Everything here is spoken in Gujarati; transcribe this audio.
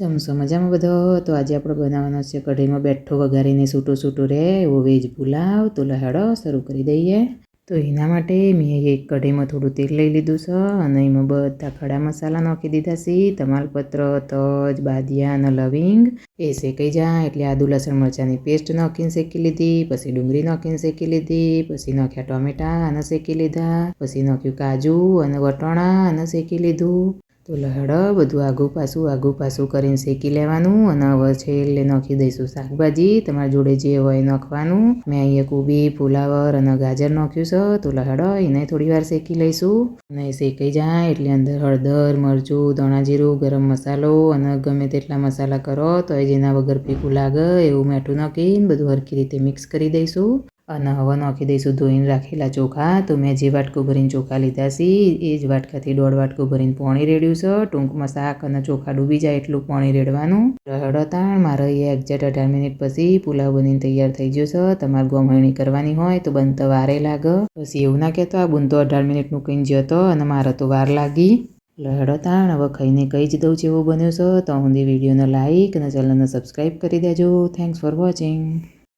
જમશો મજામાં બધો? તો આજે આપણે બનાવવાનો છે કઢીમાં બેઠો વઘારીને સૂટો સૂટું રહે એવો વેજ પુલાવ, તો લહેડો શરૂ કરી દઈએ. તો એના માટે મેં એક કઢીમાં થોડું તેલ લઈ લીધું છે અને એમાં બધા ખડા મસાલા નાખી દીધા છે. તમાલપત્ર, તજ, બાદિયા અને લવિંગ. એ શેકાઈ જાય એટલે આદુ, લસણ, મરચાંની પેસ્ટ નાખીને શેકી લીધી, પછી ડુંગળી નાખીને શેકી લીધી, પછી નાખ્યા ટોમેટા અને શેકી લીધા, પછી નાખ્યું કાજુ અને વટાણા અને શેકી લીધું. તો લહડો બધું આગું પાછું આગું પાછું કરીને શેકી લેવાનું અને હવે છેલ્લે નાખી દઈશું શાકભાજી. તમારા જોડે જે હોય નાખવાનું. મેં અહીંયા કોબી ફુલાવર અને ગાજર નાખ્યું છે. તો લહડો એને થોડી વાર શેકી લઈશું. અને શેકાઈ જાય એટલે અંદર હળદર, મરચું ધણા જીરું ગરમ મસાલો અને ગમે તેટલા મસાલા કરો તો એ જેના વગર પીકું લાગે એવું મેઠું નાખીને બધું હરખી રીતે મિક્સ કરી દઈશું. અને હવે નાખી દઈશું ધોઈને રાખેલા ચોખા. તો મેં જે વાટકું ભરીને ચોખા લીધા છે, એ જ વાટકાથી દોઢ વાટકું ભરીને પાણી રેડ્યું છે. ટૂંકમાં શાક અને ચોખા ડૂબી જાય એટલું પાણી રેડવાનું. રહડો તાણ, મારે એ એક્ઝેક્ટ અઢાર મિનિટ પછી પુલાવ બનીને તૈયાર થઈ ગયો છે. તમારે ગોમણી કરવાની હોય તો બનતા વારે લાગે. પછી એવું ના કહેતો, આ બુનતો અઢાર મિનિટનું કહીને જતો અને મારે તો વાર લાગી. લહેડો તાણ, હવે ખાઈને કહી જ દઉં જેવો બન્યો છે. તો હું વિડીયોને લાઇક અને ચેનલને સબસ્ક્રાઈબ કરી દેજો. Thanks for watching